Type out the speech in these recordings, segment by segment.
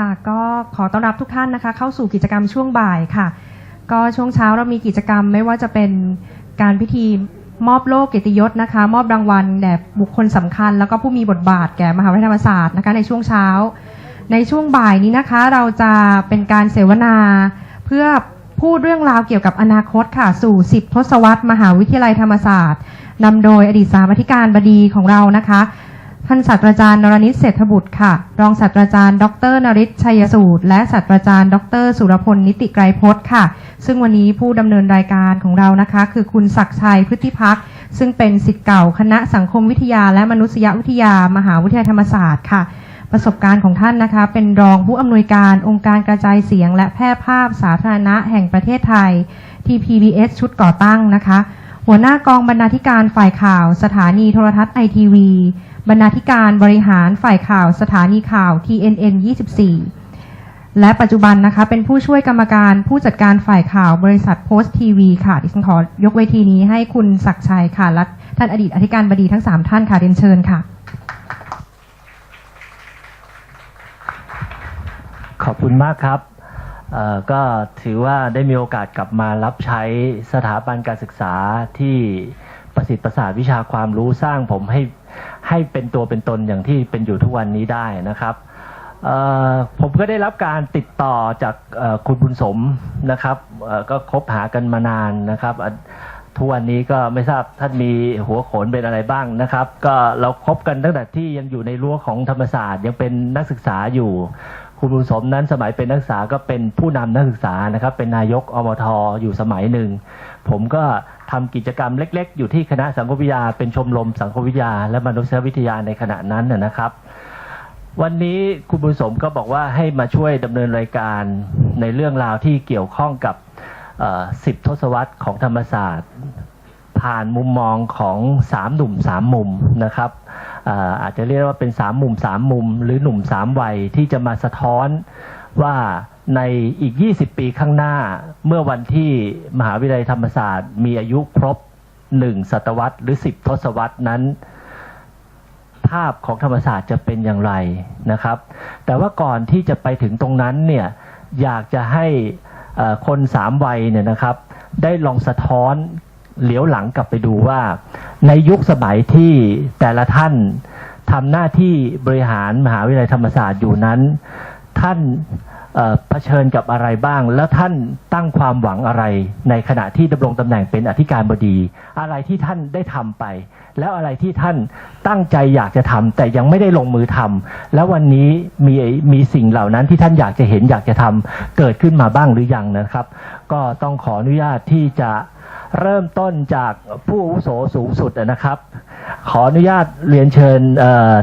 ค่ะ ก็ขอต้อนรับทุกท่านนะคะ เข้าสู่กิจกรรมช่วงบ่ายค่ะ ก็ช่วงเช้าเรามีกิจกรรมไม่ว่าจะเป็นการพิธีมอบโล่เกียรติยศนะคะ มอบรางวัลแด่บุคคลสำคัญ แล้วก็ผู้มีบทบาทแก่มหาวิทยาลัยธรรมศาสตร์นะคะในช่วงเช้า ในช่วงบ่ายนี้นะคะเราจะเป็นการเสวนา เพื่อพูดเรื่องราวเกี่ยวกับอนาคตค่ะ สู่ 10 ทศวรรษ มหาวิทยาลัยธรรมศาสตร์นำโดยอดีตสามัธิการบดีของเรานะคะ ท่านศาสตราจารย์นรนิตเศรษฐบุตรค่ะ รองศาสตราจารย์ ดรนริศชัยสูตร และศาสตราจารย์ ดร สุรพลนิติไกรพจน์ค่ะ ซึ่งวันนี้ผู้ดำเนินรายการของเรานะคะ คือคุณศักชัยพฤติพักษ์ซึ่งเป็นสิทธิ์เก่าคณะสังคมวิทยาและมนุษยวิทยามหาวิทยาลัยธรรมศาสตร์ค่ะ ประสบการณ์ของท่านนะคะ เป็นรองผู้อำนวยการองค์การกระจายเสียง และแพร่ภาพสาธารณะแห่งประเทศไทยที่ PBS ชุดก่อตั้งนะคะ หัวหน้ากองบรรณาธิการฝ่ายข่าว สถานีโทรทัศน์ไอทีวี บรรณาธิการบริหารฝ่ายข่าวสถานีข่าว TNN 24 และปัจจุบันนะคะ เป็นผู้ช่วยกรรมการผู้จัดการฝ่ายข่าวบริษัทโพสต์ทีวีค่ะ ดิฉันขอยกเวทีนี้ให้คุณศักชัยค่ะและท่านอดีตอธิการบดีทั้ง 3 ท่านค่ะเรียนเชิญค่ะ ขอบคุณมากครับก็ถือว่าได้มีโอกาสกลับมารับใช้สถาบันการศึกษาที่ประสิทธิ์ประสาทวิชาความรู้สร้างผมให้ ให้เป็นตัวเป็นตนอย่างที่เป็นอยู่ทุกวันนี้ได้นะครับผมก็ได้รับการติดต่อจากคุณบุญสมนะครับก็คบหากันมานานนะครับทุกวันนี้ก็ไม่ทราบท่านมีหัวโขนเป็นอะไรบ้างนะครับ ก็เราคบกันตั้งแต่ที่ยังอยู่ในรั้วของธรรมศาสตร์ยังเป็นนักศึกษาอยู่คุณบุญสมนั้นสมัยเป็นนักศึกษาก็เป็นผู้นำนักศึกษานะครับ เป็นนายกอมทอยู่สมัยหนึ่ง ผมก็ ทำกิจกรรมเล็ก ๆ อยู่ที่คณะสังคมวิทยา เป็นชมรมสังคมวิทยา และมนุษยวิทยาในขณะนั้นนะครับ วันนี้คุณบุญสมก็บอกว่าให้มาช่วยดำเนินรายการในเรื่องราวที่เกี่ยวข้องกับสิบทศวรรษของธรรมศาสตร์ ผ่านมุมมองของสามหนุ่มสามมุมนะครับอาจจะเรียกว่าเป็นสามมุมสามมุม หรือหนุ่มสามวัยที่จะมาสะท้อนว่า ในอีก 20 ปีข้างหน้า เมื่อวันที่มหาวิทยาลัยธรรมศาสตร์ มีอายุครบ1ศตวรรษหรือ 10 ทศวรรษนั้น ภาพของธรรมศาสตร์จะเป็นอย่างไรนะครับ แต่ว่าก่อนที่จะไปถึงตรงนั้นเนี่ยอยากจะให้คนสามวัยเนี่ยนะครับ ได้ลองสะท้อนเหลียวหลังกลับไปดูว่า ในยุคสมัยที่แต่ละท่านทำหน้าที่บริหารมหาวิทยาลัยธรรมศาสตร์อยู่นั้น ท่าน เผชิญกับอะไรบ้าง แล้วท่านตั้งความหวังอะไร ในขณะที่ดำรงตำแหน่งเป็นอธิการบดี อะไรที่ท่านได้ทำไป แล้วอะไรที่ท่านตั้งใจอยากจะทำแต่ยังไม่ได้ลงมือทำแล้ววันนี้มีมีสิ่งเหล่านั้นที่ท่านอยากจะเห็นอยากจะทำเกิดขึ้นมาบ้างหรือยังนะครับ ก็ต้องขออนุญาตที่จะเริ่มต้นจากผู้อาวุโสสูงสุดนะครับ ขออนุญาตเรียนเชิญ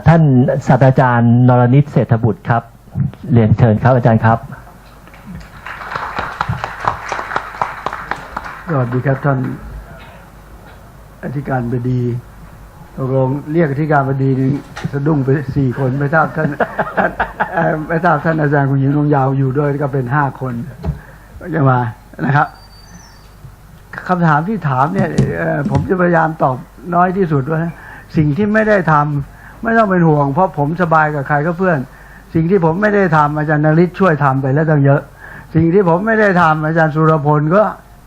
ท่านศาสตราจารย์นรนิตเศรษฐบุตรครับ เรียนเชิญครับอาจารย์ครับสวัสดีครับท่านอธิการบดีตกลงเรียกอธิการบดีนี่สะดุ้งไปสี่คน ไม่ทราบท่านท่านไม่ทราบท่านอาจารย์คุณหญิงนงยาวอยู่ด้วยก็เป็นห้าคนจะมานะครับคำถามที่ถามเนี่ยผมจะพยายามตอบน้อยที่สุดว่า สิ่งที่ไม่ได้ทำไม่ต้องเป็นห่วง เพราะผมสบายกับใครก็เพื่อน สิ่งที่ผมไม่ได้ทำอาจารย์นฤทธิ์ช่วยทำไปแล้วตั้งเยอะ สิ่งที่ผมไม่ได้ทำอาจารย์สุรพลก็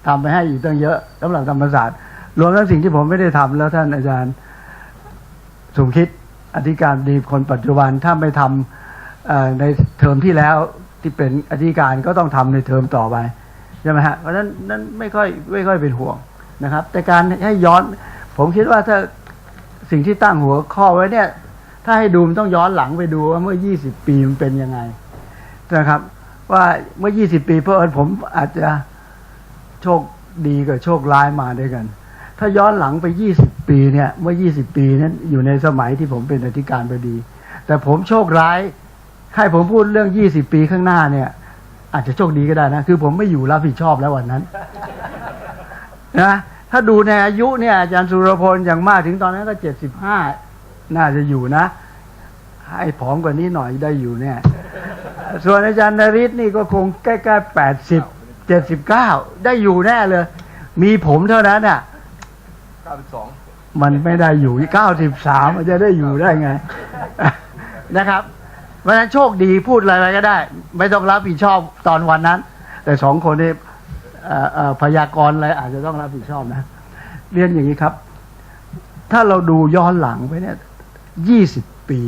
ทำไปให้อีกตั้งเยอะสำหรับธรรมศาสตร์รวมทั้งสิ่งที่ผมไม่ได้ทำแล้วท่านอาจารย์สมคิดอธิการดีคนปัจจุบันถ้าไม่ทำเอ่อในเทอมที่แล้วที่เป็นอธิการก็ต้องทำในเทอมต่อไปใช่ไหมฮะเพราะฉะนั้นนั้นไม่ค่อยไม่ค่อยเป็นห่วงนะครับ แต่การให้ย้อน ผมคิดว่าถ้าสิ่งที่ตั้งหัวข้อไว้เนี่ย ถ้าให้ดูมันต้องย้อนหลังไปดูว่าเมื่อ 20 ปีมันเป็นยังไงนะครับ ว่าเมื่อ 20 ปีเพราะเอิญผมอาจจะโชคดีกับโชคร้ายมาด้วยกัน ถ้าย้อนหลังไป 20 ปีเนี่ย เมื่อ 20 ปีนั้นอยู่ในสมัยที่ผมเป็นอธิการบดี แต่ผมโชคร้ายให้ผมพูดเรื่อง 20 ปีข้างหน้าเนี่ย อาจจะโชคดีก็ได้นะ คือผมไม่อยู่รับผิดชอบแล้ววันนั้นนะถ้าดูในอายุเนี่ยอาจารย์สุรพลอย่างมากถึงตอนนั้นก็ 75 น่าจะอยู่นะ ให้ผอมกว่านี้หน่อยได้อยู่เนี่ย ส่วนอาจารย์นริศนี่ก็คงใกล้ๆแปดสิบเจ็ดสิบเก้าได้อยู่แน่เลย มีผมเท่านั้นอะมันไม่ได้อยู่เก้าสิบสามมันจะได้อยู่ได้ไง นะครับเพราะฉะนั้นโชคดีพูดอะไรก็ได้ ไม่ต้องรับผิดชอบตอนวันนั้น แต่สองคนนี้เอ่อเอ่อพยากรณ์อะไรอาจจะต้องรับผิดชอบนะ เรียนอย่างนี้ครับ ถ้าเราดูย้อนหลังไปเนี่ย ยี่สิบปี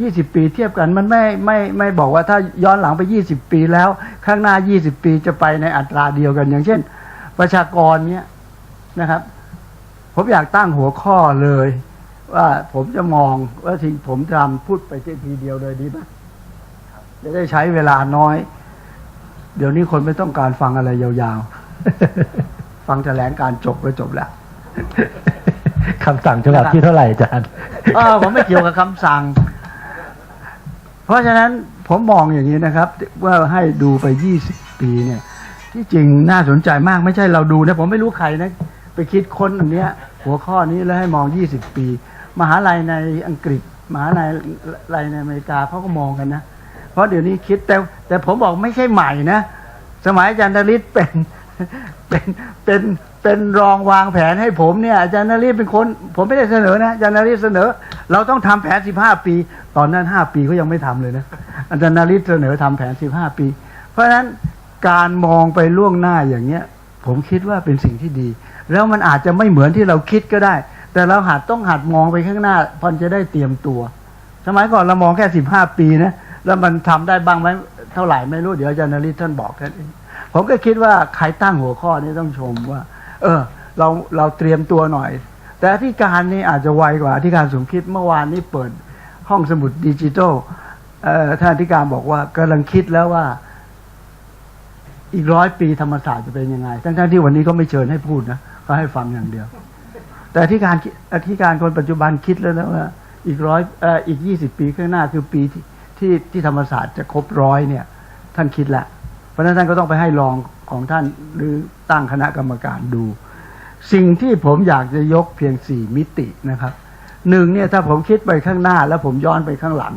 ยี่สิบปีเทียบกันมันไม่ไม่ไม่บอกว่าถ้าย้อนหลังไปยี่สิบปีแล้ว ข้างหน้ายี่สิบปีจะไปในอัตราเดียวกัน อย่างเช่น ประชากรเนี่ยนะครับ ผมอยากตั้งหัวข้อเลย ว่าผมจะมองว่าสิ่งผมทำพูดไปทีเดียวเลยดีไหมจะได้ใช้เวลาน้อย เดี๋ยวนี้คนไม่ต้องการฟังอะไรยาวๆ ฟังแถลงการจบก็จบแล้ว คำสั่งฉบับที่เท่าไหร่อาจารย์เออผมไม่เกี่ยวกับคำสั่ง เพราะฉะนั้นผมมองอย่างนี้นะครับ ว่าให้ดูไปยี่สิบปีเนี่ย ที่จริงน่าสนใจมากไม่ใช่เราดูนะผมไม่รู้ใครนะ ไปคิดค้นอันเนี้ย หัวข้อนี้แล้วให้มองยี่สิบปี มหาลัยในอังกฤษ มหาลัยลัยในอเมริกาเขาก็มองกันนะ เพราะเดี๋ยวนี้คิดแต่แต่ผมบอกไม่ใช่ใหม่นะ สมัยอาจารย์นฤทธิ์เป็นเป็นเป็น เป็นรองวางแผนให้ผมเนี่ยอาจารย์นฤทธิ์เป็นคน ผมไม่ได้เสนอนะอาจารย์นฤทธิ์เสนอ เราต้องทำแผนสิบห้าปี ตอนนั้นห้าปีเขายังไม่ทำเลยนะอาจารย์นฤทธิ์เสนอทำแผนสิบห้าปี เพราะฉะนั้นการมองไปล่วงหน้าอย่างเงี้ย ผมคิดว่าเป็นสิ่งที่ดี แล้วมันอาจจะไม่เหมือนที่เราคิดก็ได้ แต่เราหัดต้องหัดมองไปข้างหน้าพอจะได้เตรียมตัว สมัยก่อนเรามองแค่สิบห้าปีนะแล้วมันทำได้บ้างไหมเท่าไหร่ไม่รู้เดี๋ยวอาจารย์นฤทธิ์ท่านบอกแค่นี้ผมก็คิดว่าใครตั้งหัวข้อนี้ต้องชมว่า เออ เราเราเตรียมตัวหน่อย แต่อธิการนี่อาจจะไวกว่าอธิการสมคิดเมื่อวานนี้เปิดห้องสมุดดิจิทัลท่านอธิการบอกว่ากำลังคิดแล้วว่า อีกร้อยปีธรรมศาสตร์จะเป็นยังไง ทั้งๆที่วันนี้ก็ไม่เชิญให้พูดนะก็ให้ฟังอย่างเดียว แต่อธิการอธิการคนปัจจุบันคิดแล้วนะว่าอีกร้อยอ่ออีกยี่สิบปีข้างหน้าคือปีที่ที่ที่ธรรมศาสตร์จะครบร้อยเนี่ย ท่านคิดละเพราะฉะนั้นท่านก็ต้องไปให้รอง ของท่านหรือตั้งคณะกรรมการดู สิ่งที่ผมอยากจะยกเพียงสี่มิตินะครับหนึ่งเนี่ยถ้าผมคิดไปข้างหน้าแล้วผมย้อนไปข้างหลัง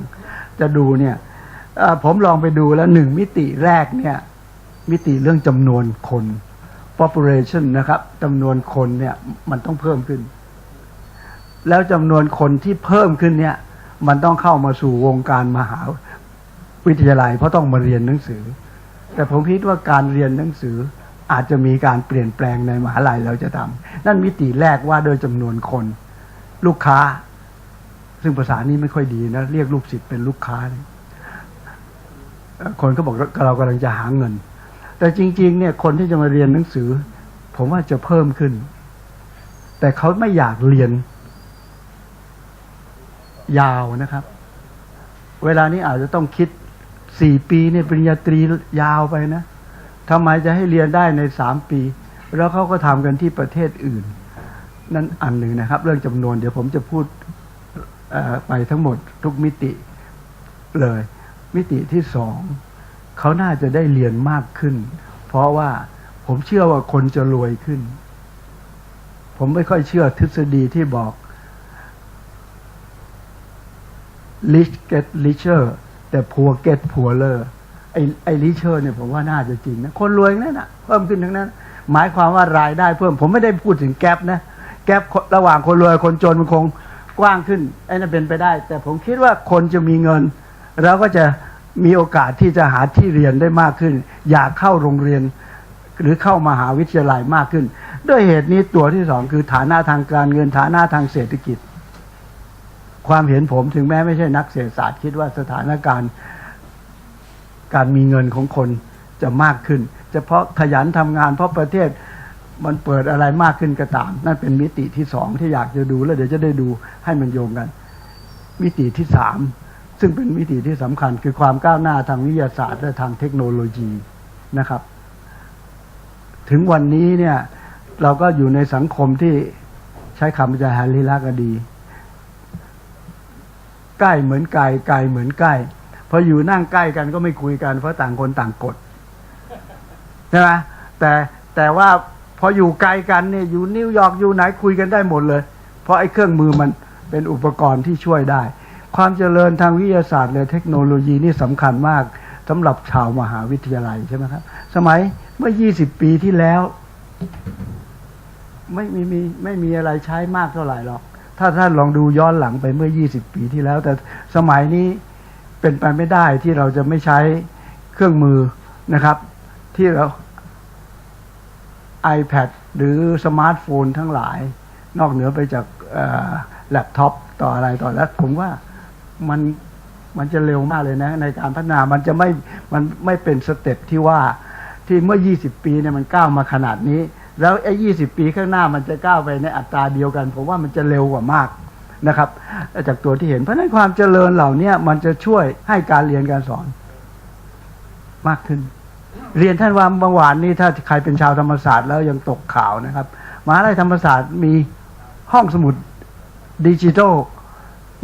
จะดูเนี่ยผมลองไปดูแล้วหนึ่งมิติแรกเนี่ยมิติเรื่องจำนวนคน population นะครับจำนวนคนเนี่ยมันต้องเพิ่มขึ้น แล้วจำนวนคนที่เพิ่มขึ้นเนี่ยมันต้องเข้ามาสู่วงการมหาวิทยาลัย เพราะต้องมาเรียนหนังสือ แต่ผมคิดว่าการเรียนหนังสืออาจจะมีการเปลี่ยนแปลงในมหาลัยเราจะทำนั่นมิติแรกว่าโดยจำนวนคน ลูกค้า ซึ่งภาษานี้ไม่ค่อยดีนะ เรียกลูกศิษย์เป็นลูกค้า คนก็บอกว่าเรากำลังจะหาเงิน แต่จริง ๆ เนี่ย คนที่จะมาเรียนหนังสือ ผมว่าจะเพิ่มขึ้น แต่เขาไม่อยากเรียน ยาวนะครับ เวลานี้อาจจะต้องคิด สี่ปีเนี่ยปริญญาตรียาวไปนะทำไมจะให้เรียนได้ในสามปี แล้วเขาก็ทำกันที่ประเทศอื่น นั่นอันหนึ่งนะครับ เรื่องจำนวนเดี๋ยวผมจะพูดไปทั้งหมดทุกมิติเลย มิติที่สองเขาน่าจะได้เรียนมากขึ้น เพราะว่าผมเชื่อว่าคนจะรวยขึ้น ผมไม่ค่อยเชื่อทฤษฎีที่บอก rich get richer แต่ poor get poorer ไอ้ไอ้ richer เนี่ยผมว่าน่าจะจริงนะคนรวยนั่นนะเพิ่มขึ้นทั้งนั้น หมายความว่ารายได้เพิ่มผมไม่ได้พูดถึงแกลบนะแกลบระหว่างคนรวยคนจนมันคงกว้างขึ้นไอ้นั่นเป็นไปได้ แต่ผมคิดว่าคนจะมีเงิน แล้วก็จะมีโอกาสที่จะหาที่เรียนได้มากขึ้น อยากเข้าโรงเรียน หรือเข้ามหาวิทยาลัยมากขึ้น ด้วยเหตุนี้ตัวที่สองคือฐานะทางการเงินฐานะทางเศรษฐกิจ ความเห็นผมถึงแม้ไม่ใช่นักเศรษฐศาสตร์คิดว่าสถานการณ์การมีเงินของคนจะมากขึ้น เฉพาะขยันทำงานเพราะประเทศมันเปิดอะไรมากขึ้นก็ตาม นั่นเป็นมิติที่สองที่อยากจะดูแล้วเดี๋ยวจะได้ดูให้มันโยงกัน มิติที่สามซึ่งเป็นมิติที่สำคัญคือความก้าวหน้าทางวิทยาศาสตร์และทางเทคโนโลยีนะครับ ถึงวันนี้เนี่ยเราก็อยู่ในสังคมที่ใช้คำจะฮาริลักดี ใกล้เหมือนไกลไกลเหมือนใกล้พออยู่นั่งใกล้กันก็ไม่คุยกันเพราะต่างคนต่างกดใช่ไหมแต่แต่ว่าพออยู่ไกลกันเนี่ยอยู่นิวยอร์กอยู่ไหนคุยกันได้หมดเลย เพราะไอ้เครื่องมือมันเป็นอุปกรณ์ที่ช่วยได้ ความเจริญทางวิทยาศาสตร์และเทคโนโลยีนี่สำคัญมากสำหรับชาวมหาวิทยาลัยใช่ไหมครับ สมัยเมื่อ 20 ปีที่แล้ว ไม่มีมีไม่มีอะไรใช้มากเท่าไหร่หรอก ถ้าท่านลองดูย้อนหลังไปเมื่อ 20 ปีที่แล้ว แต่สมัยนี้เป็นไปไม่ได้ที่เราจะไม่ใช้เครื่องมือนะครับ ที่เรา iPad หรือสมาร์ทโฟนทั้งหลาย นอกเหนือไปจากแล็ปท็อปต่ออะไรต่อแล้ว ผมว่ามันมันจะเร็วมากเลยนะ ในการพัฒนามันจะไม่มันไม่เป็นสเต็ปที่ว่าที่เมื่อ 20 ปีเนี่ยมันก้าวมาขนาดนี้ แล้วไอ้20ปีข้างหน้ามันจะก้าวไปในอัตราเดียวกัน ผมว่ามันจะเร็วกว่ามากนะครับ จากตัวที่เห็นเพราะฉะนั้นความเจริญเหล่านี้มันจะช่วยให้การเรียนการสอนมากขึ้น เรียนท่านว่าเมื่อวานนี้ถ้าใครเป็นชาวธรรมศาสตร์แล้วยังตกข่าวนะครับมหาลัยธรรมศาสตร์มีห้องสมุดดิจิทัล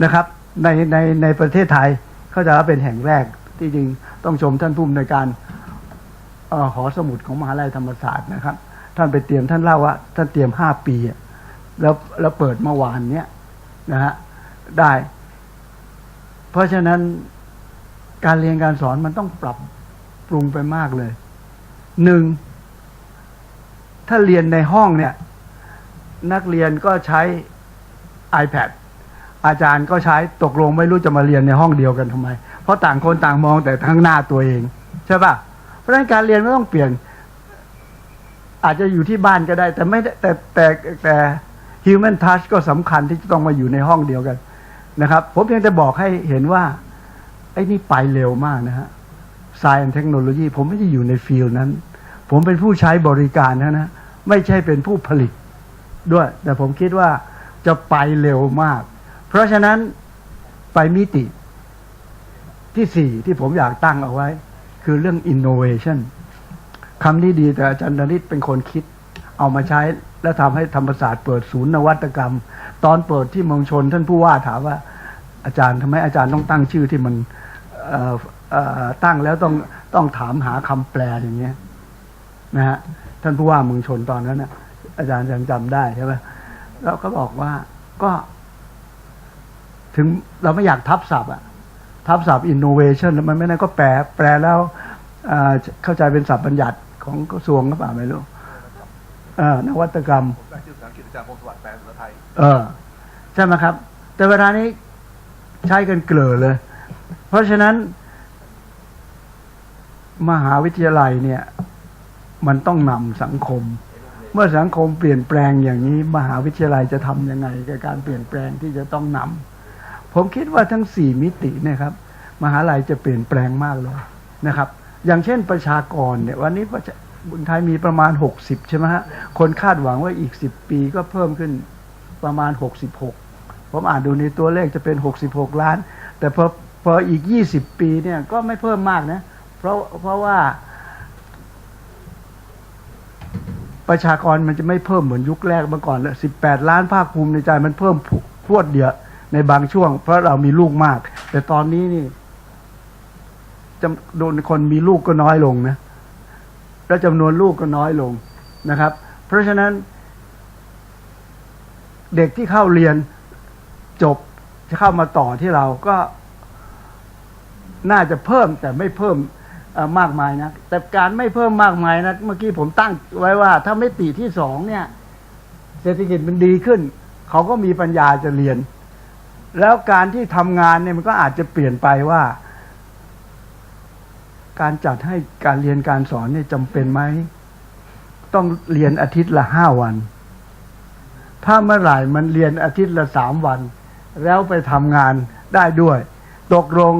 นะครับ ในในในประเทศไทยเขาจะว่าเป็นแห่งแรกที่จริงต้องชมท่านผู้อำนวยการออหอสมุดของมหาลัยธรรมศาสตร์นะครับ ท่านไปเตรียมท่านเล่าว่าท่านเตรียมห้าปีแล้วแล้วเปิดเมื่อวานเนี้ยนะฮะได้ เพราะฉะนั้นการเรียนการสอนมันต้องปรับปรุงไปมากเลยหนึ่งถ้าเรียนในห้องเนี่ย นักเรียนก็ใช้ iPad อาจารย์ก็ใช้ตกลงไม่รู้จะมาเรียนในห้องเดียวกันทำไม เพราะต่างคนต่างมองแต่ข้างหน้าตัวเอง ใช่ปะเพราะฉะนั้นการเรียนไม่ต้องเปลี่ยน อาจจะอยู่ที่บ้านก็ได้ แต่ไม่แต่แต่แต่ human touch ก็สำคัญที่จะต้องมาอยู่ในห้องเดียวกันนะครับ ผมเพียงแต่บอกให้เห็นว่า ไอ้นี่ไปเร็วมากนะฮะ Science and Technology ผมไม่ได้อยู่ในฟิลนั้น ผมเป็นผู้ใช้บริการนะนะไม่ใช่เป็นผู้ผลิตด้วย แต่ผมคิดว่าจะไปเร็วมาก เพราะฉะนั้นไปมิติที่สี่ที่ผมอยากตั้งเอาไว้ คือเรื่อง innovation คำนี้ดีแต่อาจารย์ดนิตเป็นคนคิด เอามาใช้แล้วทำให้ธรรมศาสตร์เปิดศูนย์นวัตกรรม ตอนเปิดที่เมืองชน ท่านผู้ว่าถามว่า อาจารย์ทำไมอาจารย์ต้องตั้งชื่อที่มันตั้งแล้วต้องต้องถามหาคำแปลอย่างเงี้ยนะฮะท่านผู้ว่าเมืองชนตอนนั้นนะอาจารย์ยังจำได้ใช่ไหมแล้วก็บอกว่าก็ ถึงเราไม่อยากทับศัพท์อะทับศัพท์ innovation มันไม่ได้ก็แปล แปลแล้วเข้าใจเป็นศัพท์บัญญัติ ของกระทรวงหรือเปล่าไม่รู้เออนวัตกรรมผมได้ชื่อภาษาอังกฤษอาจารย์พงศวัสดิ์แปลภาษาไทยเออใช่ไหมครับ แต่เวลานี้ใช้กันเกลือเลย เพราะฉะนั้น มหาวิทยาลัยเนี่ย มันต้องนำสังคม เมื่อสังคมเปลี่ยนแปลงอย่างนี้ มหาวิทยาลัยจะทำยังไงกับการเปลี่ยนแปลงที่จะต้องนำผมคิดว่าทั้งสี่มิติเนะครับ มหาลัยจะเปลี่ยนแปลงมากเลยนะครับ อย่างเช่นประชากรเนี่ยวันนี้ประชาบุญไทยมีประมาณ 60 ใช่ไหมฮะ คนคาดหวังว่าอีก 10 ปีก็เพิ่มขึ้นประมาณ 66 ผมอ่านดูในตัวเลขจะเป็น 66 ล้าน แต่พอพออีก 20 ปีเนี่ยก็ไม่เพิ่มมากนะ เพราะเพราะว่าประชากรมันจะไม่เพิ่มเหมือนยุคแรกเมื่อก่อนแล้ว18ล้านภาคภูมิในใจมันเพิ่มพวดเดียวในบางช่วง เพราะเรามีลูกมาก แต่ตอนนี้นี่ จำนวนคนมีลูกก็น้อยลงนะแล้วจำนวนลูกก็น้อยลงนะครับ เพราะฉะนั้น เด็กที่เข้าเรียนจบจะเข้ามาต่อที่เราก็น่าจะเพิ่มแต่ไม่เพิ่มมากมายนะแต่การไม่เพิ่มมากมายนะเมื่อกี้ผมตั้งไว้ว่า ถ้าไม่ติที่สองเนี่ย เศรษฐกิจมันดีขึ้น เขาก็มีปัญญาจะเรียน แล้วการที่ทำงานเนี่ยมันก็อาจจะเปลี่ยนไปว่า การจัดให้การเรียนการสอนเนี่ยจำเป็นไหม ต้องเรียนอาทิตย์ละห้าวัน ถ้าเมื่อไหร่มันเรียนอาทิตย์ละสามวัน แล้วไปทำงานได้ด้วย ตกลง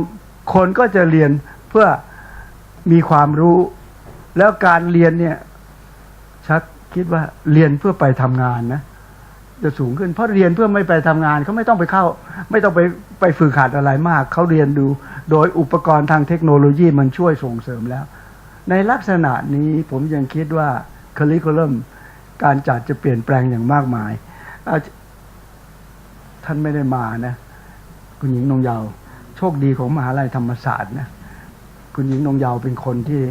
คนก็จะเรียนเพื่อมีความรู้ แล้วการเรียนเนี่ย ชักคิดว่าเรียนเพื่อไปทำงานนะจะสูงขึ้นเพราะเรียนเพื่อไม่ไปทำงานเขาไม่ต้องไปเข้า ไม่ต้องไปไปฝึกหัดอะไรมากเขาเรียนดู โดยอุปกรณ์ทางเทคโนโลยีมันช่วยส่งเสริมแล้ว ในลักษณะนี้ผมยังคิดว่าค u ริ c u ลัมการจัดจะเปลี่ยนแปลงอย่างมากมาย ท่านไม่ได้มานะ คุณหญิงนงเยาว โชคดีของมหาลัยธรรมศาสตร์นะคุณหญิงนงเยาวเป็นคนที่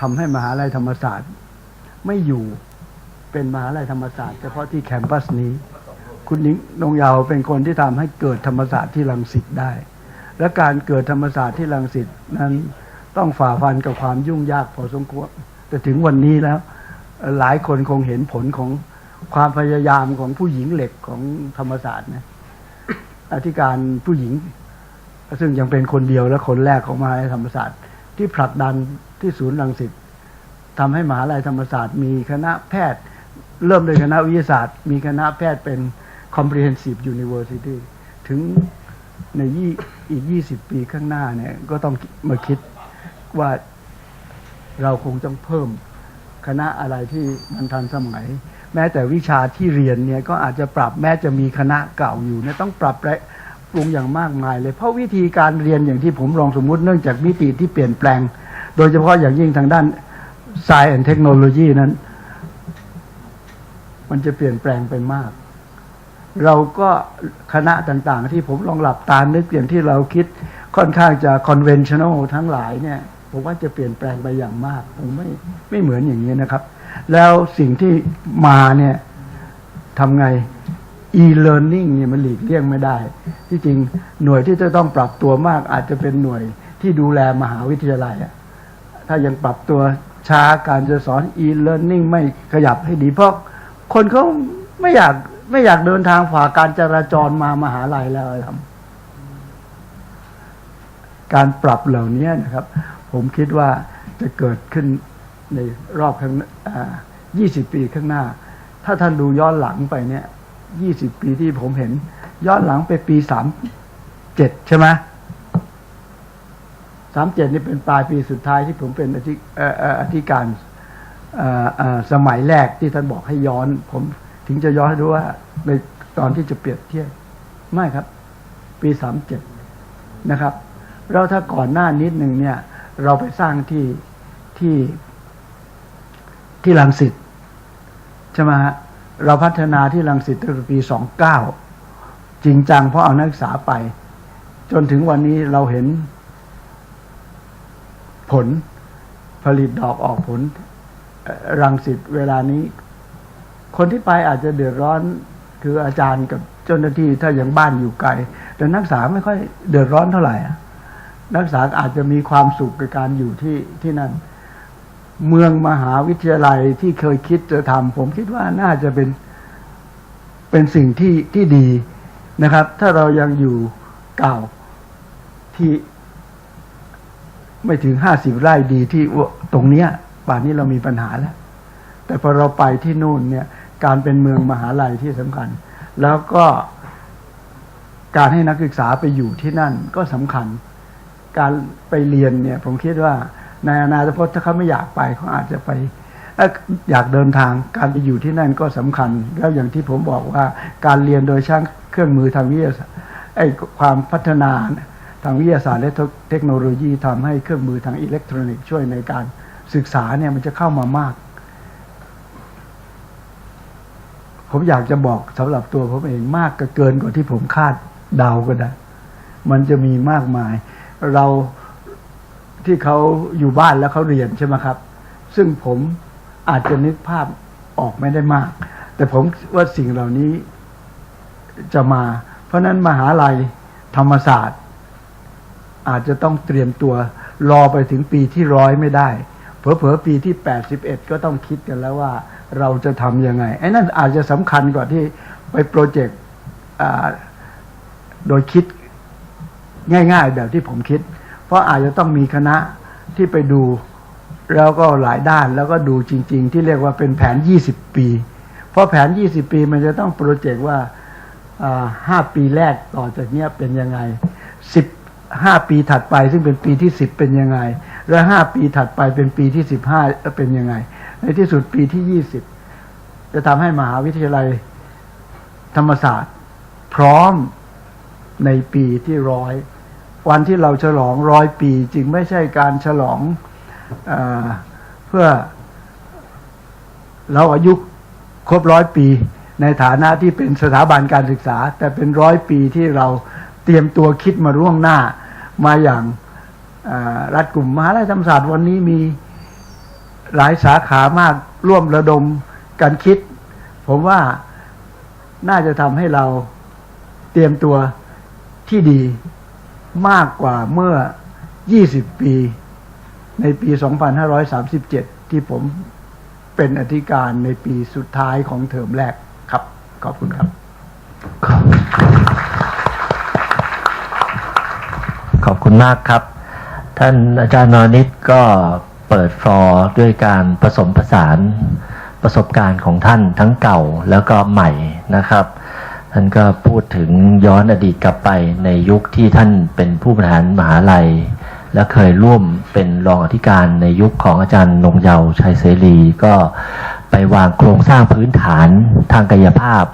ทำให้มหาลัยธรรมศาสตร์ ไม่อยู่เป็นมหาลัยธรรมศาสตร์เฉพาะที่แคมปัสนี้ คุณหญิงนงเยาวเป็นคนที่ทำให้เกิดธรรมศาสตร์ที่รังสิตได้ และการเกิดธรรมศาสตร์ที่รังสิตนั้นต้องฝ่าฟันกับความยุ่งยากพอสมควร แต่ถึงวันนี้แล้ว หลายคนคงเห็นผลของความพยายามของผู้หญิงเหล็กของธรรมศาสตร์นะอธิการผู้หญิง ซึ่งยังเป็นคนเดียวและคนแรกของมหาลัยธรรมศาสตร์ ที่ผลักดันที่ศูนย์รังสิตทำให้มหาวิทยาลัยธรรมศาสตร์ มีคณะแพทย์ เริ่มโดยคณะวิทยาศาสตร์ มีคณะแพทย์เป็น comprehensive university ถึง ในยี่อีก20ปีข้างหน้าเนี่ย ก็ต้องมาคิดว่าเราคงต้องเพิ่มคณะอะไรที่มันทันสมัย แม้แต่วิชาที่เรียนเนี่ยก็อาจจะปรับแม้จะมีคณะเก่าอยู่เนี่ยต้องปรับและปรุงอย่างมากมายเลย เพราะวิธีการเรียนอย่างที่ผมลองสมมุติเนื่องจากมิติที่เปลี่ยนแปลง โดยเฉพาะอย่างยิ่งทางด้าน Science and Technology นั้น มันจะเปลี่ยนแปลงไปมาก เราก็คณะต่างๆ ที่ผมลองหลับตานึกอย่างที่เราคิดค่อนข้างจะ conventional ทั้งหลายเนี่ยผมว่าจะเปลี่ยนแปลงไปอย่างมากผมไม่ไม่เหมือนอย่างนี้นะครับ แล้วสิ่งที่มาเนี่ยทำไง e-learning เนี่ยมันหลีกเลี่ยงไม่ได้ ที่จริงหน่วยที่จะต้องปรับตัวมากอาจจะเป็นหน่วยที่ดูแลมหาวิทยาลัยอะถ้ายังปรับตัวช้าการจะสอน e-learning ไม่ขยับให้ดี เพราะคนเขาไม่อยาก ไม่อยากเดินทางฝ่าการจราจรมามหาลัยแล้วครับ การปรับเหล่านี้นะครับ ผมคิดว่าจะเกิดขึ้นในรอบข้างอ่า20ปีข้างหน้า ถ้าท่านดูย้อนหลังไปเนี่ย20ปีที่ผมเห็น ย้อนหลังไปปี37ใช่ไหม37นี่เป็นปลายปีสุดท้ายที่ผมเป็นอธิอธิการสมัยแรกที่ท่านบอกให้ย้อนผม ถึงจะย้อนให้ดูว่าในตอนที่จะเปรียบเทียบไม่ครับ ปี37นะครับ เราถ้าก่อนหน้านิดหนึ่งเนี่ย เราไปสร้างที่ที่ที่ลังสิตใช่ไหมฮะเราพัฒนาที่ลังสิตตั้งแต่ปี29จริงจังเพราะเอานักศึกษาไป จนถึงวันนี้เราเห็นผลผลิตดอกออกผลรังสิตเวลานี้ คนที่ไปอาจจะเดือดร้อนคืออาจารย์กับเจ้าหน้าที่ถ้าอย่างบ้านอยู่ไกล แต่นักศึกษาไม่ค่อยเดือดร้อนเท่าไหร่นักศึกษาอาจจะมีความสุขกับการอยู่ที่ที่นั่น เมืองมหาวิทยาลัยที่เคยคิดจะทำผมคิดว่าน่าจะเป็นเป็นสิ่งที่ที่ดีนะครับ ถ้าเรายังอยู่เก่าที่ไม่ถึงห้าสิบไร่ดีที่ตรงเนี้ยป่านนี้เรามีปัญหาแล้ว แต่พอเราไปที่นู่นเนี่ย การเป็นเมืองมหาลัยที่สำคัญ แล้วก็การให้นักศึกษาไปอยู่ที่นั่นก็สำคัญ การไปเรียนเนี่ยผมคิดว่าในอนาคตถ้าเขาไม่อยากไปเขาอาจจะไปอยากเดินทางการไปอยู่ที่นั่นก็สำคัญ แล้วอย่างที่ผมบอกว่าการเรียนโดยช่างเครื่องมือทางวิทยาศาสตร์ไอ้ความพัฒนาทางวิทยาศาสตร์และเทคโนโลยีทำให้เครื่องมือทางอิเล็กทรอนิกส์ช่วยในการศึกษาเนี่ยมันจะเข้ามามาก ผมอยากจะบอกสำหรับตัวผมเองมากเกินกว่าที่ผมคาดเดาก็ได้ มันจะมีมากมาย เราที่เขาอยู่บ้านแล้วเขาเรียนใช่ไหมครับ ซึ่งผมอาจจะนึกภาพออกไม่ได้มาก แต่ผมว่าสิ่งเหล่านี้จะมา เพราะนั้นมหาลัยธรรมศาสตร์ อาจจะต้องเตรียมตัวรอไปถึงปีที่ร้อยไม่ได้ เผลอๆปีที่81ก็ต้องคิดกันแล้วว่า เราจะทำยังไงไอ้นั่นอาจจะสำคัญกว่าที่ไปโปรเจกต์โดยคิดง่าย ๆ แบบที่ผมคิด เพราะอาจจะต้องมีคณะที่ไปดูแล้วก็หลายด้านแล้วก็ดูจริง ๆ ที่เรียกว่าเป็นแผน 20 ปี เพราะแผน 20 ปีมันจะต้องโปรเจกต์ว่าอ่าห้าปีแรกต่อจากเนี้ยเป็นยังไงสิบห้าปีถัดไปซึ่งเป็นปีที่สิบเป็นยังไง และห้าปีถัดไปเป็นปีที่สิบห้าเป็นยังไง ในที่สุดปีที่ยี่สิบจะทำให้มหาวิทยาลัยธรรมศาสตร์ พร้อมในปีที่ร้อยวันที่เราฉลองร้อยปีจึงไม่ใช่การฉลองเอเพื่อเราอายุครบร้อยปี ในฐานะที่เป็นสถาบันการศึกษา แต่เป็นร้อยปีที่เราเตรียมตัวคิดมาร่วงหน้ามาอย่างรัฐกลุ่มมหาลัยธรรมศาสตร์วันนี้มี หลายสาขามากร่วมระดมการคิด ผมว่าน่าจะทำให้เราเตรียมตัวที่ดีมากกว่าเมื่อ 20 ปี ในปี 2537 ที่ผมเป็นอธิการในปีสุดท้ายของเทอมแรกครับ ขอบคุณครับ ขอบคุณมากครับ ท่านอาจารย์นรนิตก็ เปิดฟลอร์ด้วยการผสมผสานประสบการณ์ของท่านทั้งเก่าแล้วก็ใหม่นะครับ ท่านก็พูดถึงย้อนอดีตกลับไปในยุคที่ท่านเป็นผู้บริหารมหาลัย และเคยร่วมเป็นรองอธิการในยุคของอาจารย์นงเยาชัยเสรี ก็ไปวางโครงสร้างพื้นฐานทางกายภาพ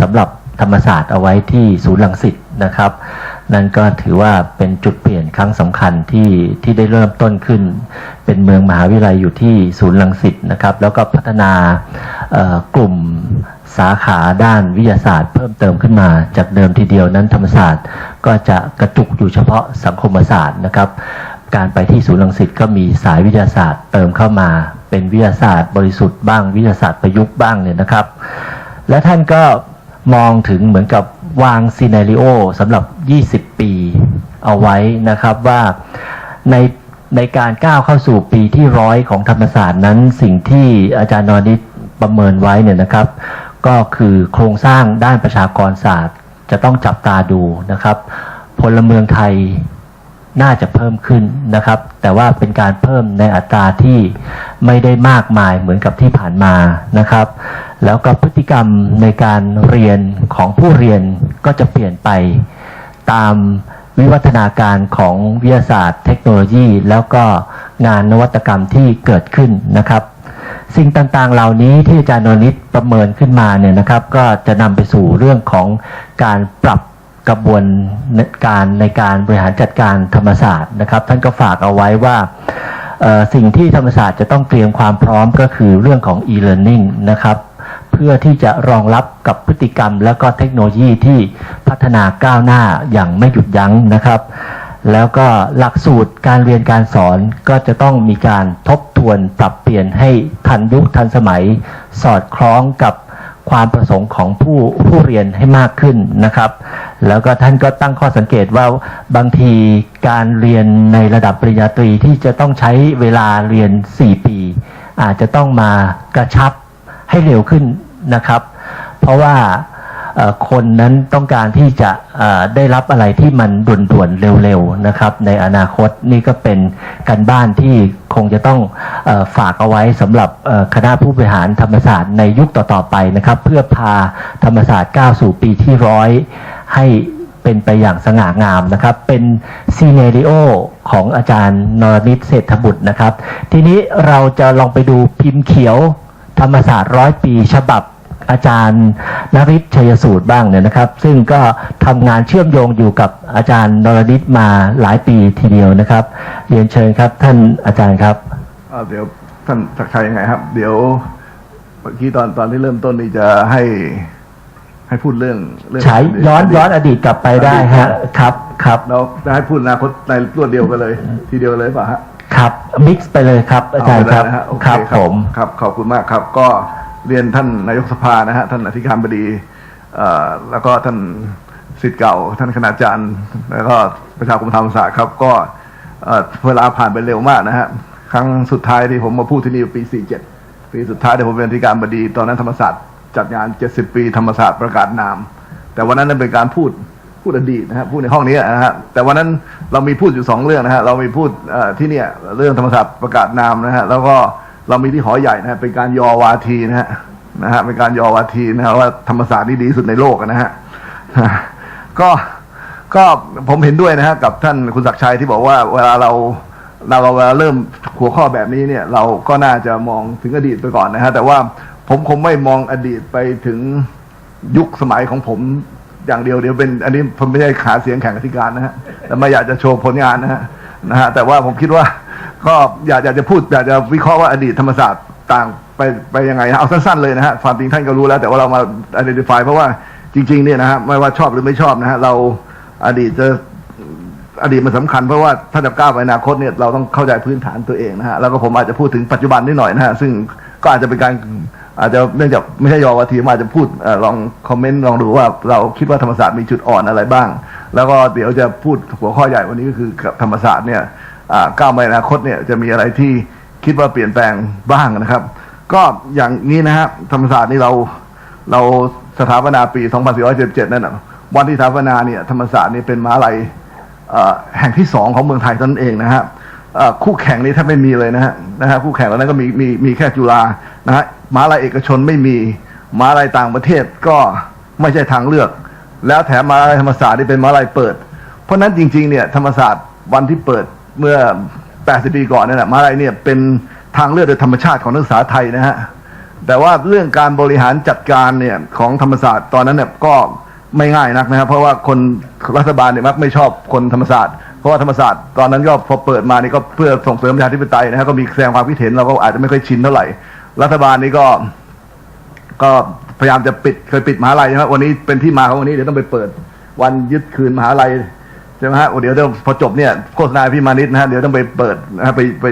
สำหรับธรรมศาสตร์เอาไว้ที่ศูนย์ลังสิตนะครับ นั่นก็ถือว่าเป็นจุดเปลี่ยนครั้งสำคัญที่ที่ได้เริ่มต้นขึ้น เป็นเมืองมหาวิทยาลัยอยู่ที่ศูนย์ลังสิตนะครับ แล้วก็พัฒนากลุ่มสาขาด้านวิทยาศาสตร์เพิ่มเติมขึ้นมา จากเดิมทีเดียวนั้นธรรมศาสตร์ก็จะกระจุกอยู่เฉพาะสังคมศาสตร์นะครับ การไปที่ศูนย์ลังสิตก็มีสายวิทยาศาสตร์เติมเข้ามา เป็นวิทยาศาสตร์บริสุทธิ์บ้างวิทยาศาสตร์ประยุกต์บ้างเนี่ยนะครับ และท่านก็มองถึงเหมือนกับวางซีนารีโอสำหรับ 20 ปีเอาไว้นะครับว่าใน ในการก้าวเข้าสู่ปีที่ร้อยของธรรมศาสตร์นั้น สิ่งที่อาจารย์นรนิตประเมินไว้เนี่ยนะครับ ก็คือโครงสร้างด้านประชากรศาสตร์ จะต้องจับตาดูนะครับ พลเมืองไทยน่าจะเพิ่มขึ้นนะครับ แต่ว่าเป็นการเพิ่มในอัตราที่ไม่ได้มากมายเหมือนกับที่ผ่านมานะครับ แล้วก็พฤติกรรมในการเรียนของผู้เรียนก็จะเปลี่ยนไปตาม วิวัฒนาการของวิทยาศาสตร์ เทคโนโลยี แล้วก็งานนวัตกรรมที่เกิดขึ้นนะครับ สิ่งต่างๆเหล่านี้ที่อาจารย์นนิตประเมินขึ้นมาเนี่ยนะครับ ก็จะนำไปสู่เรื่องของการปรับกระบวนการในการบริหารจัดการธรรมศาสตร์นะครับ ท่านก็ฝากเอาไว้ว่าสิ่งที่ธรรมศาสตร์จะต้องเตรียมความพร้อมก็คือเรื่องของ e-learning นะครับ เพื่อที่จะรองรับกับพฤติกรรม และก็เทคโนโลยีที่พัฒนาก้าวหน้าอย่างไม่หยุดยั้งนะครับ แล้วก็หลักสูตรการเรียนการสอนก็จะต้องมีการทบทวนปรับเปลี่ยนให้ทันยุคทันสมัย สอดคล้องกับความประสงค์ของผู้ผู้เรียนให้มากขึ้นนะครับ แล้วก็ท่านก็ตั้งข้อสังเกตว่าบางทีการเรียนในระดับปริญญาตรีที่จะต้องใช้เวลาเรียน 4 ปี อาจจะต้องมากระชับ ให้เร็วขึ้นนะครับ เพราะว่าคนนั้นต้องการที่จะได้รับอะไรที่มันด่วนๆเร็วๆนะครับ ในอนาคตนี่ก็เป็นการบ้านที่คงจะต้องฝากเอาไว้สำหรับคณะผู้บริหารธรรมศาสตร์ในยุคต่อๆไปนะครับ เพื่อพาธรรมศาสตร์ก้าวสู่ปีที่ร้อยให้เป็นไปอย่างสง่างามนะครับ เป็นซีเนริโอของอาจารย์นรมิตเศรษฐบุตรนะครับ ทีนี้เราจะลองไปดูพิมพ์เขียว ธรรมศาสตร์ร้อยปีฉบับอาจารย์นริศชัยสูตรบ้างเนี่ยนะครับ ซึ่งก็ทำงานเชื่อมโยงอยู่กับอาจารย์นรนิตมาหลายปีทีเดียวนะครับ เรียนเชิญครับท่านอาจารย์ครับอ่าเดี๋ยวท่านสักชัยยังไงครับ เดี๋ยวเมื่อกี้ตอนตอนที่เริ่มต้นนี่จะให้ให้พูดเรื่องเรื่องฉายย้อนย้อนอดีตกลับไปได้ฮะครับครับเราจะให้พูดอนาคตในรวดเดียวกันเลย ทีเดียวเลยเปล่ะฮะ ครับมิกซ์ไปเลยครับอาจารย์ครับเไปเลนะฮะโอเครับผมครับขอบคุณมากครับ ก็เรียนท่านนายกสภานะฮะท่านอธิการบดีเอ่อแล้วก็ท่านสิทธิ์เก่า ท่านคณาจารย์ แล้วก็ประชาคมธรรมศาสตร์ครับ ก็เอ่อเวลาผ่านไปเร็วมากนะฮะครั้งสุดท้ายที่ผมมาพูดที่นี่ปี 47 ปีสุดท้ายที่ผมเป็นอธิการบดี ตอนนั้นธรรมศาสตร์จัดงาน 70 ปีธรรมศาสตร์ประกาศนาม แต่วันนั้นนั้นเป็นการพูด พูดอดีตนะฮะพูดในห้องนี้นะฮะแต่วันนั้นเรามีพูดอยู่สองเรื่องนะฮะเรามีพูดที่เนี่ยเรื่องธรรมศาสตร์ประกาศนามนะฮะแล้วก็เรามีที่หอใหญ่นะฮะเป็นการยอวาทีนะฮะนะฮะเป็นการยอวาทีนะฮะว่าธรรมศาสตร์นี่ดีสุดในโลกนะฮะก็ก็ผมเห็นด้วยนะฮะกับท่านคุณศักดิ์ชัยที่บอกว่าเวลาเราเราเราเวลาเริ่มหัวข้อแบบนี้เนี่ย เราก็น่าจะมองถึงอดีตไปก่อนนะฮะแต่ว่าผมคงไม่มองอดีตไปถึงยุคสมัยของผม อย่างเดียวเดี๋ยวเป็นอันนี้ผมไม่ใช่ขาเสียงแข่งอธิการนะฮะแต่ไม่อยากจะโชว์ผลงานนะฮะนะฮะแต่ว่าผมคิดว่าก็อยากอยากจะพูดอยากจะวิเคราะห์ว่าอดีตธรรมศาสตร์ต่างไปไปยังไงนะเอาสั้นๆเลยนะฮะความจริงท่านก็รู้แล้ว แต่ว่าเรามา identify เพราะว่าจริงๆเนี่ยนะฮะไม่ว่าชอบหรือไม่ชอบนะฮะเราอดีตจะอดีตมันสำคัญเพราะว่าถ้าจะก้าวไปอนาคตเนี่ยเราต้องเข้าใจพื้นฐานตัวเองนะฮะแล้วก็ผมอาจจะพูดถึงปัจจุบันนิดหน่อยนะฮะซึ่งก็อาจจะเป็นการ อาจจะเนื่องจากไม่ใช่ยอวาทีมอาจจะพูดอลองคอมเมนต์ลองดูว่าเราคิดว่าธรรมศาสตร์มีจุดอ่อนอะไรบ้าง แล้วก็เดี๋ยวจะพูดหัวข้อใหญ่วันนี้ก็คือธรรมศาสตร์เนี่ยก้าวไปอนาคตเนี่ยจะมีอะไรที่คิดว่าเปลี่ยนแปลงบ้างนะครับ ก็อย่างนี้นะฮะธรรมศาสตร์นี่เราเราสถาปนาปี 2477 นั่นนะวันที่สถาปนาเนี่ยธรรมศาสตร์นี่เป็นมหาลัยแห่งที่สองของเมืองไทยเท่านั้นเองนะฮะเอ่อคู่แข่งนี้แทบไม่มีเลยนะฮะนะฮะคู่แข่งเหล่านั้นก็มีมีมีแค่จุฬานะฮะ มหาลัยเอกชนไม่มีมหาลัยต่างประเทศก็ไม่ใช่ทางเลือก แล้วแถมมหาลัยธรรมศาสตร์ที่เป็นมหาลัยเปิด เพราะนั้นจริงๆเนี่ยธรรมศาสตร์วันที่เปิดเมื่อ 80 ปีก่อนนั่นแหละมหาลัยเนี่ยเป็นทางเลือกโดยธรรมชาติของนักศึกษาไทยนะฮะแต่ว่าเรื่องการบริหารจัดการเนี่ยของธรรมศาสตร์ตอนนั้นเนี่ยก็ไม่ง่ายนักนะครับ เพราะว่าคนรัฐบาลเนี่ยมักไม่ชอบคนธรรมศาสตร์เพราะว่าธรรมศาสตร์ตอนนั้นก็พอเปิดมานี่ก็เพื่อส่งเสริมประชาธิปไตยนะฮะก็มีแสดงความคิดเห็นเราก็อาจจะไม่ค่อยชินเท่าไหร่ รัฐบาลนี่ก็ ก็พยายามจะปิดเคยปิดมหาลัยนะครับวันนี้เป็นที่มาของวันนี้เดี๋ยวต้องไปเปิด วันยึดคืนมหาลัยใช่ไหมฮะเดี๋ยวเดี๋ยวพอจบเนี่ยโฆษณาพี่มานิดนะฮะเดี๋ยวต้องไปเปิดนะฮะไปไป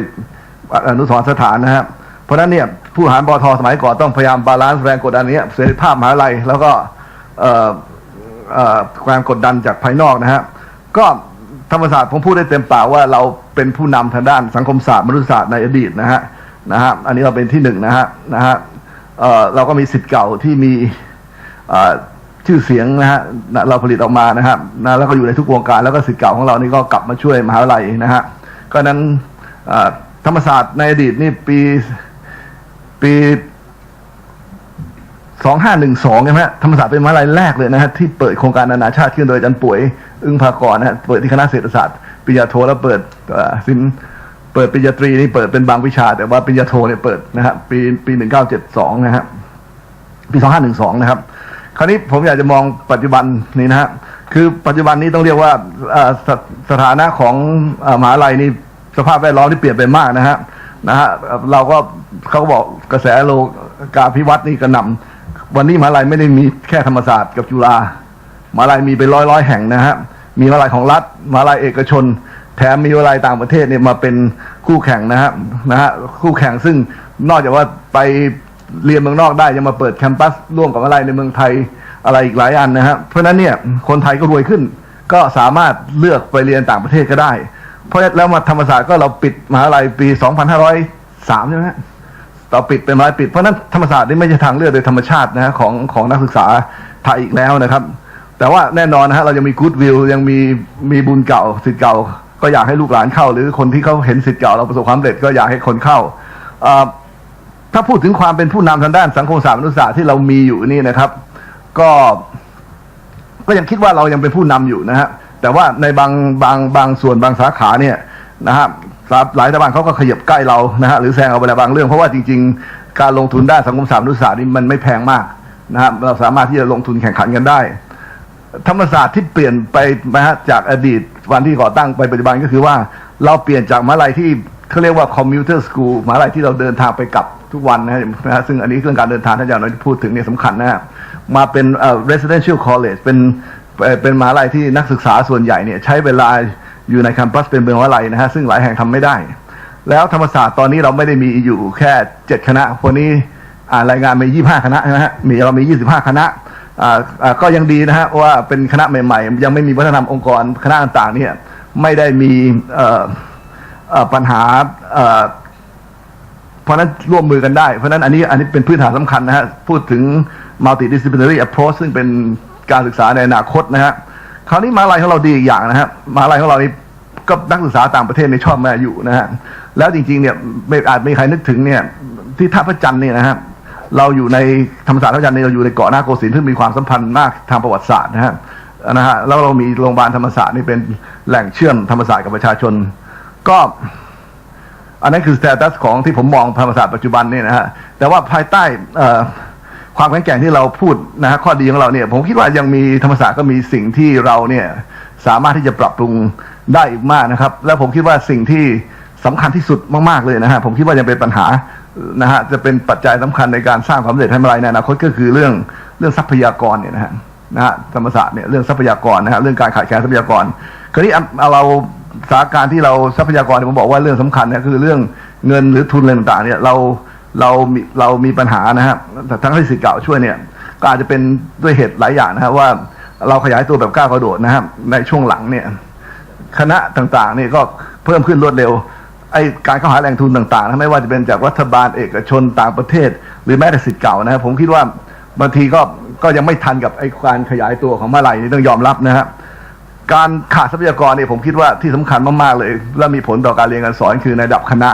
อนุสรสถานนะฮะเพราะนั้นเนี่ยผู้หารปอทสมัยก่อนต้องพยายามบาลานซ์แรงกดดันนี้เสรีภาพมหาลัยแล้วก็ความกดดันจากภายนอกนะฮะก็ธรรมศาสตร์ผมพูดได้เต็มปากว่าเราเป็นผู้นำทางด้านสังคมศาสตร์มนุษยศาสตร์ในอดีตนะฮะ นะฮะอันนี้เราเป็นที่หนึ่งนะฮะนะฮะเออเราก็มีสิทธิ์เก่าที่มีชื่อเสียงนะฮะเราผลิตออกมานะครับนะแล้วก็อยู่ในทุกวงการแล้วก็สิทธิ์เก่าของเรานี่ก็กลับมาช่วยมหาวิทยาลัยนะฮะก็นั้นธรรมศาสตร์ในอดีตนี่ปีปีสองห้าหนึ่งสองใช่ไหมธรรมศาสตร์เป็นมหาวิทยาลัยแรกเลยนะฮะที่เปิดโครงการนานาชาติขึ้นโดยอาจารย์ป่วย อึ้งภากรนะฮะเปิดที่คณะเศรษฐศาสตร์ปริญญาโทแล้วเปิดเอ่อสิน เปิดปริญญาตรีนี่เปิดเป็นบางวิชา แต่ว่าปริญญาโทเนี่ยเปิดนะฮะปีปีหนึ่งเก้าเจ็ดสองนะฮะปีสองห้าหนึ่งสองนะครับ คราวนี้ผมอยากจะมองปัจจุบันนี้นะฮะคือปัจจุบันนี้ต้องเรียกว่าสสถานะของอมหาลัยนี่สภาพแวดล้อมที่เปลี่ยนไปมากนะฮะนะฮะเราก็เขาก็บอกกระแสโลกาภิวัตน์นี่กระหน่ำวันนี้มหาลัยไม่ได้มีแค่ธรรมศาสตร์กับจุฬามหาลัยมีเป็นร้อยร้อยแห่งนะฮะมีมหาลัยของรัฐมหาลัยเอกชน แถมมีมหาลัยต่างประเทศเนี่ยมาเป็นคู่แข่งนะฮะนะฮะคู่แข่งซึ่งนอกจากว่าไปเรียนเมืองนอกได้ยังมาเปิดแคมปัสร่วมกับมหาลัยในเมืองไทยอะไรอีกหลายอันนะฮะเพราะนั้นเนี่ยคนไทยก็รวยขึ้น ก็สามารถเลือกไปเรียนต่างประเทศก็ได้ เพราะแล้วมาธรรมศาสตร์ก็เราปิดมหาลัยปี 2503ใช่ไหมฮะต่อปิดเป็นไม้ปิดเพราะฉะนั้นธรรมศาสตร์นี่ไม่ใช่ทางเลือกโดยธรรมชาตินะฮะของของนักศึกษาไทยอีกแล้วนะครับ แต่ว่าแน่นอนนะฮะเรายังมีกู๊ดวิวยังมีมีบุญเก่าสิทธิ์เก่า ก็อยากให้ลูกหลานเข้า หรือคนที่เขาเห็นสิทธิ์เก่าเราประสบความสำเร็จก็อยากให้คนเข้าถ้าพูดถึงความเป็นผู้นำทางด้านสังคมศาสตร์มนุษยศาสตร์ที่เรามีอยู่นี่นะครับ ก็ ก็ยังคิดว่าเรายังเป็นผู้นำอยู่นะฮะแต่ว่าในบางบางบางส่วนบางสาขาเนี่ยนะฮะสาหลายรัฐบาลเขาก็ขยับใกล้เรานะฮะหรือแซงเราไปในบางเรื่องเพราะว่าจริง ๆ การลงทุนด้านสังคมศาสตร์มนุษยศาสตร์นี่มันไม่แพงมากนะฮะเราสามารถที่จะลงทุนแข่งขันกันได้ ธรรมศาสตร์ที่เปลี่ยนไปนะฮะจากอดีตวันที่ก่อตั้งไปปัจจุบันก็คือว่าเราเปลี่ยนจากมหาลัยที่เขาเรียกว่าคอมมิวเตอร์สกูลมหาลัยที่เราเดินทางไปกลับทุกวันนะฮะซึ่งอันนี้เรื่องการเดินทางท่านอาจารย์น้พูดถึงเนี่ยสำคัญนะฮะมาเป็นเอ่อ residential college เป็นเป็นมหาลัยที่นักศึกษาส่วนใหญ่เนี่ยใช้เวลาอยู่ในแคมปัสเป็นเมืองมหาลัยนะฮะซึ่งหลายแห่งทำไม่ได้ แล้วธรรมศาสตร์ตอนนี้เราไม่ได้มีอยู่แค่เจ็ดคณะวันนี้อ่านรายงานมียี่ห้าคณะใช่ไหมฮะมีเรามียี่สิบห้าคณะ ก็ยังดีนะฮะว่าเป็นคณะใหม่ ๆ ยังไม่มีวัฒนธรรมองค์กรคณะต่างๆเนี่ยไม่ได้มีปัญหาเพราะนั้นร่วมมือกันได้ เพราะนั้นอันนี้อันนี้เป็นพื้นฐานสำคัญนะฮะ พูดถึง multidisciplinary approach ซึ่งเป็นการศึกษาในอนาคตนะฮะ คราวนี้มหาลัยของเราดีอีกอย่างนะฮะมหาลัยของเรานี่ก็นักศึกษาต่างประเทศในชอบมาอยู่นะฮะ แล้วจริงๆเนี่ยไม่อาจไม่มีใครนึกถึงเนี่ยที่ท่าพระจันทร์เนี่ยนะฮะ เราอยู่ในธรรมศาสตร์ท่าพระจันทร์เนี่ยเราอยู่ในเกาะนาโกสินทร์ซึ่งมีความสัมพันธ์มากทางประวัติศาสตร์นะฮะนะฮะแล้วเรามีโรงพยาบาลธรรมศาสตร์นี่เป็นแหล่งเชื่อมธรรมศาสตร์กับประชาชน ก็ อันนั้นคือสเตตัสของที่ผมมองธรรมศาสตร์ปัจจุบันนี่นะฮะแต่ว่าภายใต้ความแข็งแกร่งที่เราพูดนะฮะข้อดีของเราเนี่ย ผมคิดว่ายังมีธรรมศาสตร์ก็มีสิ่งที่เราเนี่ยสามารถที่จะปรับปรุงได้อีกมากนะครับ แล้วผมคิดว่าสิ่งที่สำคัญที่สุดมากๆเลยนะฮะผมคิดว่ายังเป็นปัญหา นะฮะจะเป็นปัจจัยสำคัญในการสร้างความสำเร็จให้มหาลัยในอนาคตก็คือเรื่องเรื่องทรัพยากรเนี่ยนะฮะนะฮะธรรมศาสตร์เนี่ยเรื่องทรัพยากรนะฮะเรื่องการขาดแคลนทรัพยากรคราวนี้เราสาการที่เราทรัพยากรเนี่ยผมบอกว่าเรื่องสำคัญเนี่ยคือเรื่องเงินหรือทุนอะไรต่างๆเนี่ยเราเรามีเรามีปัญหานะฮะแต่ทั้งที่สิทธิ์เก่าช่วยเนี่ยก็อาจจะเป็นด้วยเหตุหลายอย่างนะฮะว่าเราขยายตัวแบบก้าวกระโดดนะฮะในช่วงหลังเนี่ยคณะต่างๆเนี่ยก็เพิ่มขึ้นรวดเร็ว ไอการเข้าหาแหล่งทุนต่างๆนะไม่ว่าจะเป็นจากรัฐบาลเอกชนต่างประเทศ หรือแม้แต่สิทธิ์เก่านะครับผมคิดว่าบางทีก็ก็ยังไม่ทันกับไอการขยายตัวของมาลัยนี่ต้องยอมรับนะครับการขาดทรัพยากรเนี่ยผมคิดว่าที่สำคัญมากๆเลย และมีผลต่อการเรียนการสอนคือในระดับคณะ